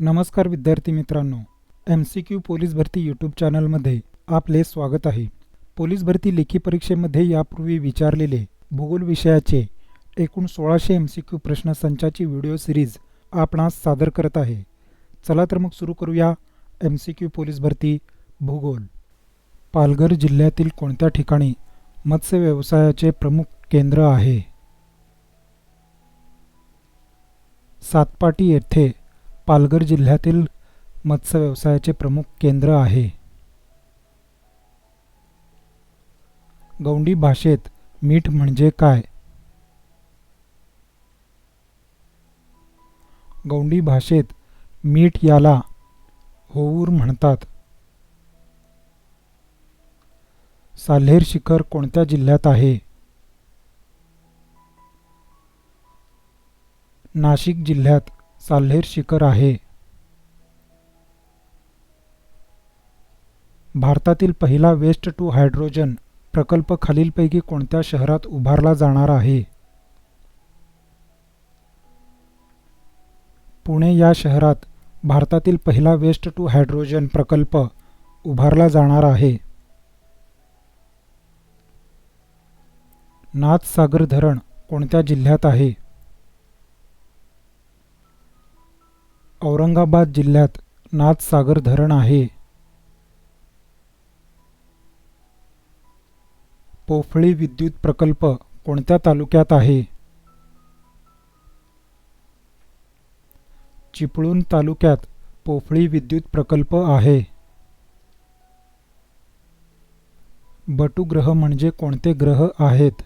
नमस्कार विद्यार्थी मित्रांनो एम सी क्यू पोलीस भरती यूट्यूब चॅनलमध्ये आपले स्वागत आहे. पोलीस भरती लेखी परीक्षेमध्ये यापूर्वी विचारलेले भूगोल विषयाचे एकूण सोळाशे एम सी क्यू प्रश्नसंचाची व्हिडिओ सिरीज आपणास सादर करत आहे. चला तर मग सुरू करूया एम सी क्यू पोलीस भरती भूगोल. पालघर जिल्ह्यातील कोणत्या ठिकाणी मत्स्य व्यवसायाचे प्रमुख केंद्र आहे? सातपाटी येथे पालघर जिल्ह्यातील मत्स्य व्यवसायाचे प्रमुख केंद्र आहे. गौंडी भाषेत मीठ म्हणजे काय? गौंडी भाषेत मीठ याला होऊर म्हणतात. साल्हेर शिखर कोणत्या जिल्ह्यात आहे? नाशिक जिल्ह्यात साल्हेर शिखर आहे. भारतातील पहिला वेस्ट टू हायड्रोजन प्रकल्प खालीलपैकी कोणत्या शहरात उभारला जाणार आहे? पुणे या शहरात भारतातील पहिला वेस्ट टू हायड्रोजन प्रकल्प उभारला जाणार आहे. नाथसागर धरण कोणत्या जिल्ह्यात आहे? औरंगाबाद जिल्ह्यात नाथसागर धरण आहे. पोफळी विद्युत प्रकल्प कोणत्या तालुक्यात आहे? चिपळूण तालुक्यात पोफळी विद्युत प्रकल्प आहे. बटू ग्रह म्हणजे कोणते ग्रह आहेत?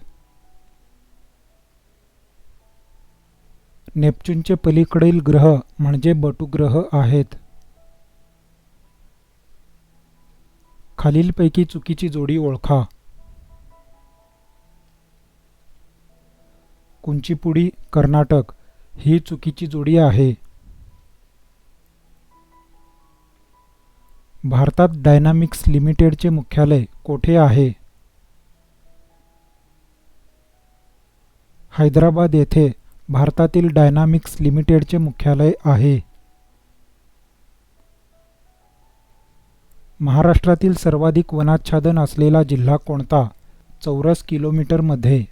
नेपच्यूनचे पलीकडील ग्रह म्हणजे बटू ग्रह आहेत. खालीलपैकी चुकीची जोडी ओळखा. कुंचीपुडी कर्नाटक ही चुकीची जोडी आहे. भारतात डायनामिक्स लिमिटेडचे मुख्यालय कोठे आहे? हैदराबाद येथे भारतातील डायनामिक्स लिमिटेडचे मुख्यालय आहे. महाराष्ट्रातील सर्वाधिक वनाच्छादन असलेला जिल्हा कोणता? चौरस किलोमीटरमध्ये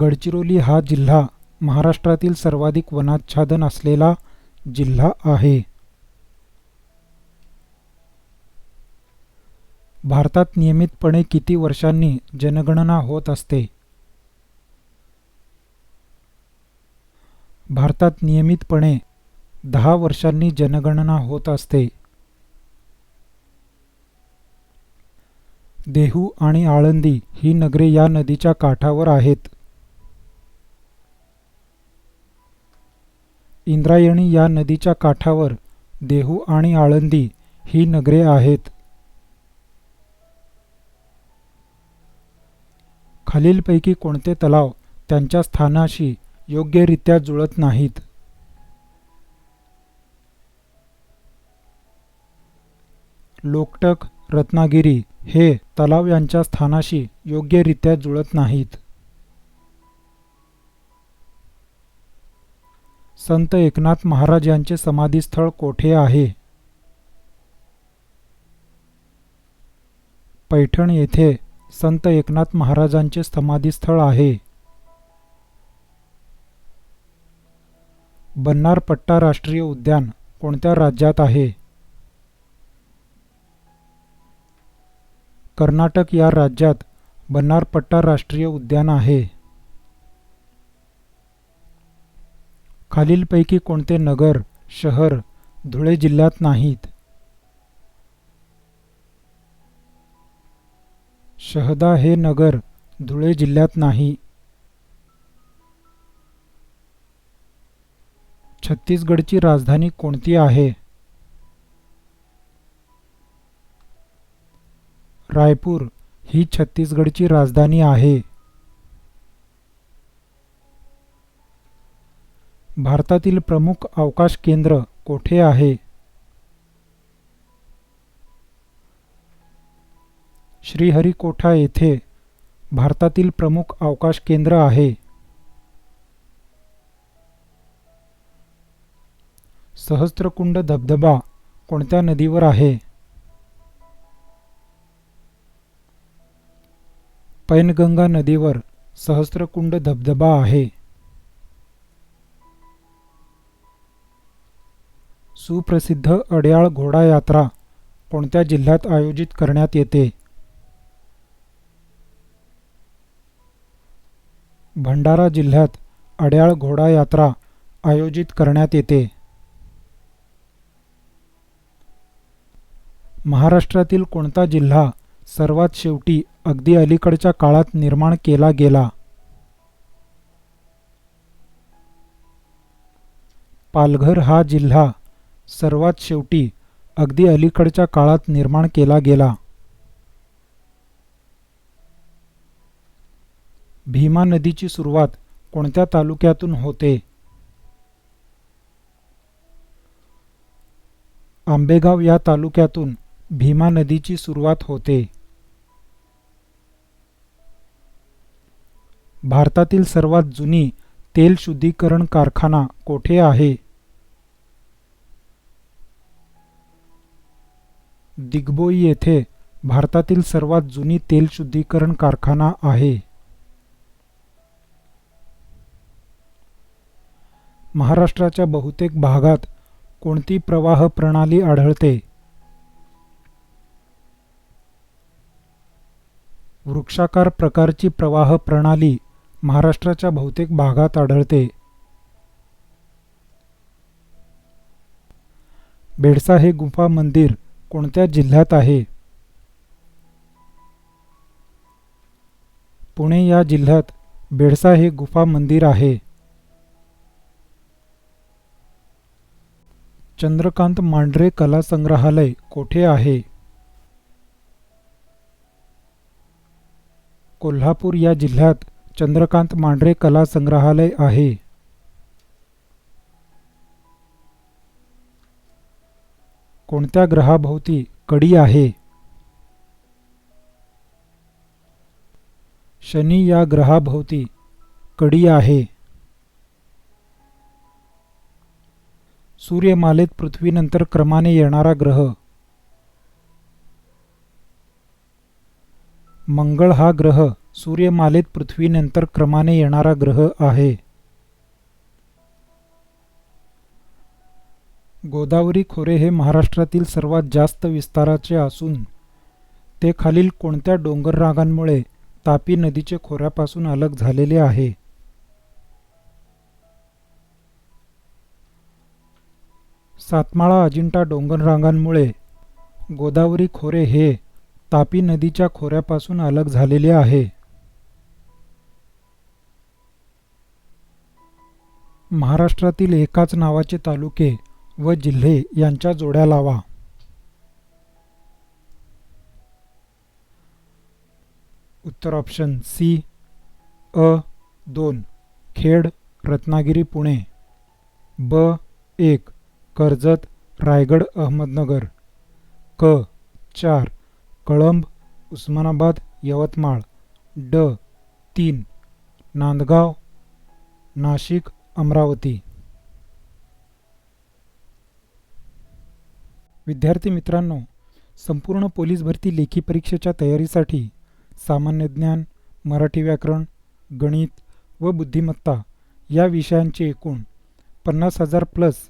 गडचिरोली हा जिल्हा महाराष्ट्रातील सर्वाधिक वनाच्छादन असलेला जिल्हा आहे. भारतात नियमितपणे किती वर्षांनी जनगणना होत असते? भारतात नियमितपणे दहा वर्षांनी जनगणना होत असते. देहू आणि आळंदी ही नगरे या नदीच्या काठावर आहेत. इंद्रायणी या नदीच्या काठावर देहू आणि आळंदी ही नगरे आहेत. खालीलपैकी कोणते तलाव त्यांच्या स्थानाशी योग्यरित्या जुळत नाहीत? लोकटक रत्नागिरी हे तलाव यांच्या स्थानाशी योग्यरित्या जुळत नाहीत. संत एकनाथ महाराज यांचे समाधीस्थळ कोठे आहे? पैठण येथे संत एकनाथ महाराजांचे समाधीस्थळ आहे. बन्नारपट्टा राष्ट्रीय उद्यान कोणत्या राज्यात आहे? कर्नाटक या राज्यात बन्नारपट्टा राष्ट्रीय उद्यान आहे. खालीलपैकी कोणते नगर शहर धुळे जिल्ह्यात नाहीत? शहदा हे नगर धुळे जिल्ह्यात नाही. छत्तीसगडची राजधानी कोणती आहे? रायपूर ही छत्तीसगडची राजधानी आहे. भारतातील प्रमुख अवकाश केंद्र कोठे आहे? श्रीहरिकोठा येथे भारतातील प्रमुख अवकाश केंद्र आहे. सहस्त्रकुंड धबधबा कोणत्या नदीवर आहे? पैनगंगा नदीवर सहस्त्रकुंड धबधबा आहे. सुप्रसिद्ध अड्याळ घोडा यात्रा कोणत्या जिल्ह्यात आयोजित करण्यात येते? भंडारा जिल्ह्यात अड्याळ घोडा यात्रा आयोजित करण्यात येते. महाराष्ट्रातील कोणता जिल्हा सर्वात शेवटी अगदी अलीकडच्या काळात निर्माण केला गेला? पालघर हा जिल्हा सर्वात शेवटी अगदी अलीकडच्या काळात निर्माण केला गेला. भीमा नदीची सुरुवात कोणत्या तालुक्यातून होते? आंबेगाव या तालुक्यातून भीमा नदीची सुरुवात होते. भारतातील सर्वात जुनी तेल शुद्धीकरण कारखाना कोठे आहे? दिग्बोई येथे भारतातील सर्वात जुनी तेल शुद्धीकरण कारखाना आहे. महाराष्ट्राच्या बहुतेक भागात कोणती प्रवाह प्रणाली आढळते? वृक्षाकार प्रकारची प्रवाह प्रणाली महाराष्ट्राच्या बहुतेक भागात आढळते. बेडसा हे गुफा मंदिर कोणत्या जिल्ह्यात आहे? पुणे या जिल्ह्यात बेडसा हे गुफा मंदिर आहे. चंद्रकांत मांढरे कला संग्रहालय कोठे आहे? कोल्हापूर या जिल्ह्यात चंद्रकांत मांढरे कला संग्रहालय आहे. कोणत्या ग्रहाभोवती कडी आहे? शनी या ग्रहाभोवती कडी आहे. सूर्यमालेत पृथ्वीनंतर क्रमाने येणारा ग्रह. मंगळ हा ग्रह सूर्यमालेत पृथ्वीनंतर क्रमाने येणारा ग्रह आहे. गोदावरी खोरे हे महाराष्ट्रातील सर्वात जास्त विस्ताराचे असून ते खालील कोणत्या डोंगररागांमुळे तापी नदीचे खोऱ्यापासून अलग झालेले आहे? सातमाळा अजिंठा डोंगररांगांमुळे गोदावरी खोरे हे तापी नदीच्या खोऱ्यापासून अलग झालेले आहे. महाराष्ट्रातील एकाच नावाचे तालुके व जिल्हे यांच्या जोड्या लावा. उत्तर ऑप्शन सी अ दोन खेड रत्नागिरी पुणे. ब एक. कर्जत रायगड अहमदनगर. क. चार. कळंब उस्मानाबाद यवतमाळ. ड. तीन. नांदगाव नाशिक अमरावती. विद्यार्थी मित्रांनो संपूर्ण पोलीस भरती लेखी परीक्षेच्या तयारीसाठी सामान्य ज्ञान मराठी व्याकरण गणित व बुद्धिमत्ता या विषयांचे एकूण पन्नास हजार plus